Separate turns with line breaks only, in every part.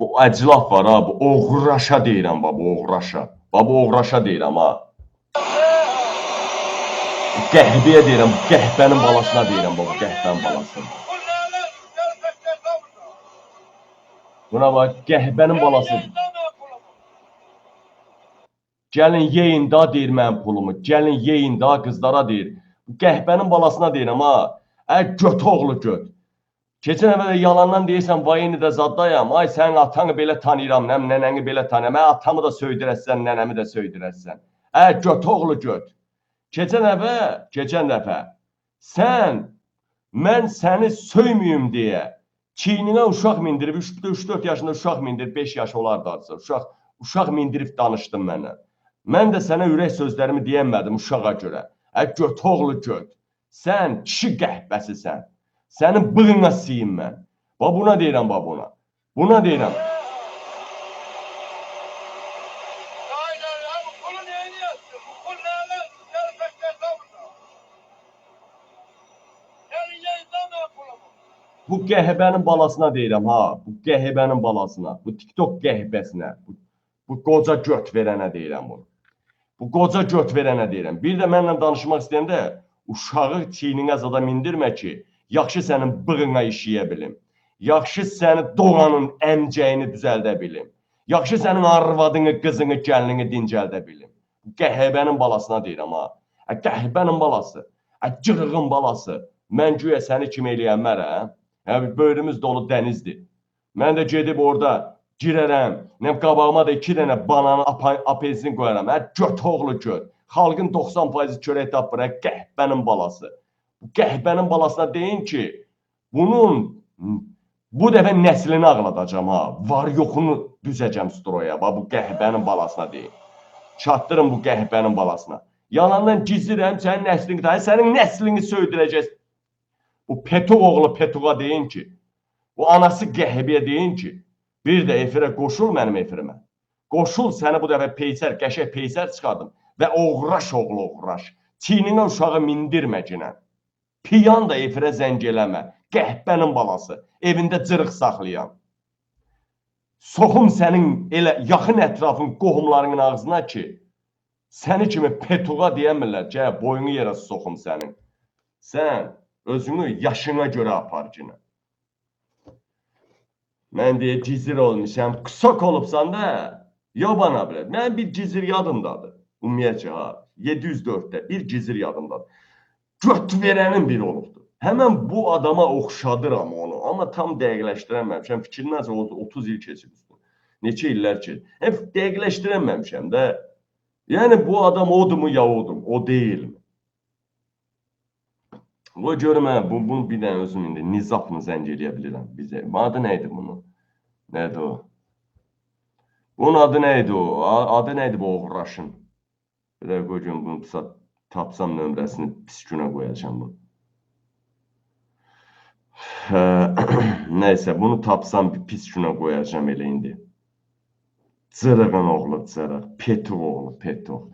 Bu əclaf var ha, bu oğraşa deyirəm ba, bu oğraşa. Ba bu oğraşa deyirəm ha. Qəhbəyə deyirəm, qəhbənin balasına deyirəm ba, bu qəhbənin balasına. Buna bax, qəhbənin balası. Gəlin yeyin da deyir mənim pulumu. Gəlin yeyin da qızlara deyir. Qəhbənin balasına deyirəm ha. Ə göt oğlu göt. Keçən əvvəl yalandan deyirsən vay indi də zaddayam. Ay sənin atanı belə tanıyıram, nəm nənəni belə tanıyıram. Mən atamı da söydürəsən, nənəmi də söydürəsən. Ə göt oğlu göt. Keçən əvvəl, keçən dəfə sən mən səni söyməyim deyə çiyninə uşaq mindirib 3-4 yaşında uşaq mindirib 5 yaş olar da artıq. Uşaq uşaq mindirib danışdın mənə. Mən də sənə ürək sözlərimi deyəmədim uşağa görə. Ə göt oğlu göt. Sən kişi qəhbəsisən. Sənin bığına siyim mən. Va buna deyirəm va buna. Buna deyirəm.
Bu
qəhbənin balasına deyirəm ha. Bu qəhbənin balasına. Bu TikTok qəhbəsinə. Bu, bu qoca göt verənə deyirəm bunu. Bu qoca göt verənə deyirəm. Bir də mənlə danışmaq istəyəndə uşağı çiyninə zada mindirmə ki, yaxşı sənin bığına işləyə bilim. Yaxşı səni doğanın əmcəyini düzəldə bilim. Yaxşı sənin arvadını, qızını, gəlinini dincəldə bilim. Bu qəhbənin balasına deyirəm ha. Ə qəhbənin balası. Ə cırığın balası. Mən güya səni kim eləyəm mərəm? Hə, böyrümüz dolu dənizdir. Mən də gedib orada girərəm. Nə qabağıma da 2 dənə banan, apa- apelsin qoyaram. Hə, göt oğlu göt. Xalqın 90% çörək tapır, hə, qəhbənin balası. Qəhbənin balasına deyin ki, bunun bu dəfə nəslini ağladacam ha. Var yoxunu düzəcəm stroya. Bax bu qəhbənin balasına deyin. Çatdırın bu qəhbənin balasına. Yalandan gizlirəm sənin nəslini, hə, sənin nəslini söydürəcək. Bu Petuq oğlu Petuğa deyin ki, bu anası Qəhbiyə deyin ki, bir də efirə qoşul mənim efirimə. Qoşul səni bu dəfə peysər, qəşəng peysər çıxardım və oğraş oğlu oğraş. Çiyninə uşağı mindirmə ginə. Piyan da efirə zəng eləmə. Qəhbənin balası, evində cırıq saxlayan. Soxum sənin elə yaxın ətrafın qohumlarının ağzına ki, səni kimi Petuğa deyəmirlər, gəl boyunu yerə soxum sənin. Sən özünü yaşına görə apar ginə. Mən deyə gizir olmuşam, qısaq olubsan da, yobana bilər. Mən bir gizir yadımdadır. Ümumiyyətcə ha, 704-də bir gizir yadımdadır. Göt verənin biri olubdu. Həmən bu adama oxşadıram onu, amma tam dəqiqləşdirəməmişəm. Fikrimdən sonra 30 il keçib üstü. Neçə illər keçib. Həm dəqiqləşdirəməmişəm də. Yəni bu adam odmu ya odum, o deyilmi? Bu görmə, bu bunu bir dənə özüm indi nizapla zəng eləyə bilirəm bizə. Bu Adı nə idi bunun? Nədir o? Bunun adı nə idi o? Adı nə idi bu oğraşın? Bir də bunu pisa tapsam nömrəsini pis günə qoyacağam bu. Hə, Nəysə, bunu tapsam bir pis günə qoyacağam elə indi. Cırığın oğlu cırıq, Petuq oğlu Petuq.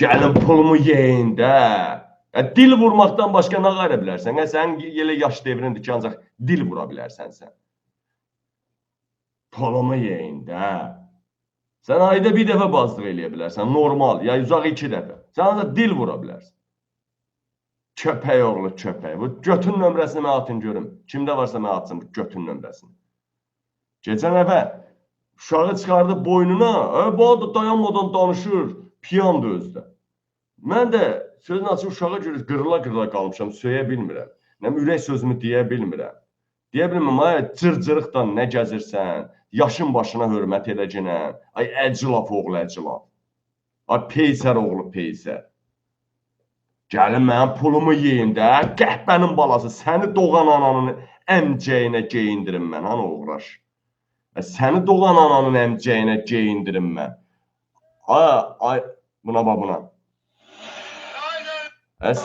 Gəlin pulumu yeyin də. Ya, dil vurmaqdan başqa nə qara bilərsən? Hə, sənin elə yaş devrindir ki, ancaq dil vura bilərsən sən. Pulumu yeyin də. Sən ayda bir dəfə bazlıq eləyə bilərsən, normal, ya uzaq iki dəfə. Sən ancaq dil vura bilərsən. Köpək oğlu köpək. Bu götün nömrəsini mənə atın görüm. Kimdə varsa mənə atsın bu götün nömrəsini. Keçən dəfə uşağı çıxardı boynuna, "Ə, bu adam dayanmadan danışır, piyandır özdə." Mən də sözün açıq uşağa görə qırıla-qırıla qalmışam, söyə bilmirəm. Nə ürək sözümü deyə bilmirəm. Deyə bilmirəm, ay cır-cırıqdan nə gəzirsən? Yaşın başına hörmət edəcənə. Ay əclaf oğlu əclaf. Ay peysər oğlu peysər. Gəlin mənim pulumu yeyin də, qəhbənin balası, səni doğan ananın əmcəyinə geyindirim mən, hanı uğraş. E, Səni doğan ananın əmcəyinə geyindirim mən. Ay, ay, buna bax buna. Əs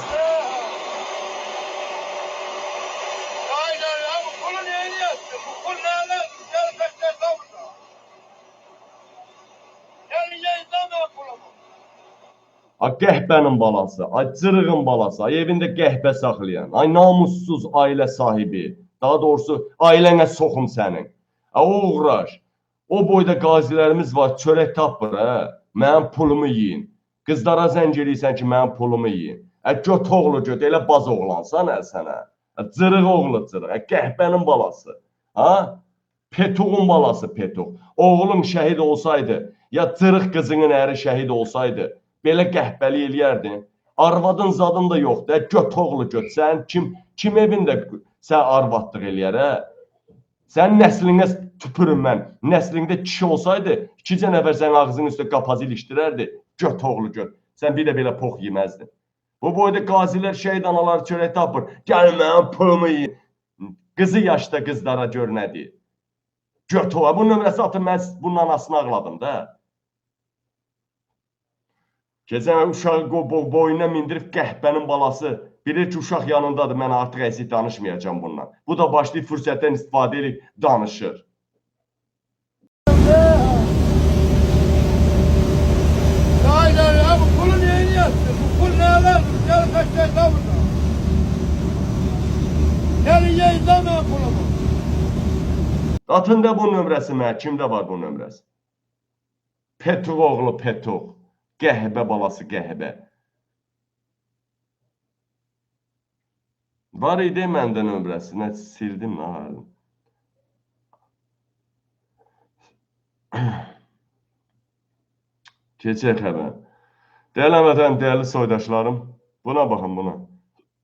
Ay qəhbənin balası, ay cırığın balası, ay evində qəhbə saxlayan, ay namussuz ailə sahibi. Daha doğrusu ailənə soxum sənin. Ay uğraş. O boyda qazilərimiz var, çörək tapmır, hə? Mənim pulumu yeyin. Qızlara zəng eləyirsən ki, mənim pulumu yeyin. Ə göt oğlu göt, elə baz oğlansan ə sənə. Ə, cırıq oğlu cırıq, ə, qəhbənin balası. Ha? Petuğun balası Petuq. Oğlum şəhid olsaydı, ya cırıq qızının əri şəhid olsaydı, belə qəhbəli eləyərdin. Arvadın zadın da yoxdur. Ə, göt oğlu göt. Sən kim kim evində sən arvadlıq eləyər, hə? Sən nəslinə tüpürüm mən. Nəslində kişi olsaydı, ikicə nəfər sənin ağzının üstə qapaz ilişdirərdi. Göt oğlu göt. Sən bir də belə pox yeməzdin. Bu boyda qazilər, şəhid analar çörək tapır. Gəl mənim pulumu yeyin. Qızı yaşda qızlara gör nə deyir. Göt oğa. Bu nömrəsi atın mən bunun anasını ağladım da. Keçən uşağı qo- bo boynuna mindirib qəhbənin balası bilir ki, uşaq yanındadır, mən artıq əziz danışmayacağam bundan. Bu da başlayıb fürsətdən istifadə edib danışır. Atın da bu nömrəsi mənə, kimdə var bu nömrəsi? Petuq oğlu Petuq. Qəhbə balası qəhbə. Var idi məndə nömrəsi, nə sildim nə halım. Keçək xəbər. Dəyərli vətən, dəyərli soydaşlarım, buna baxın buna.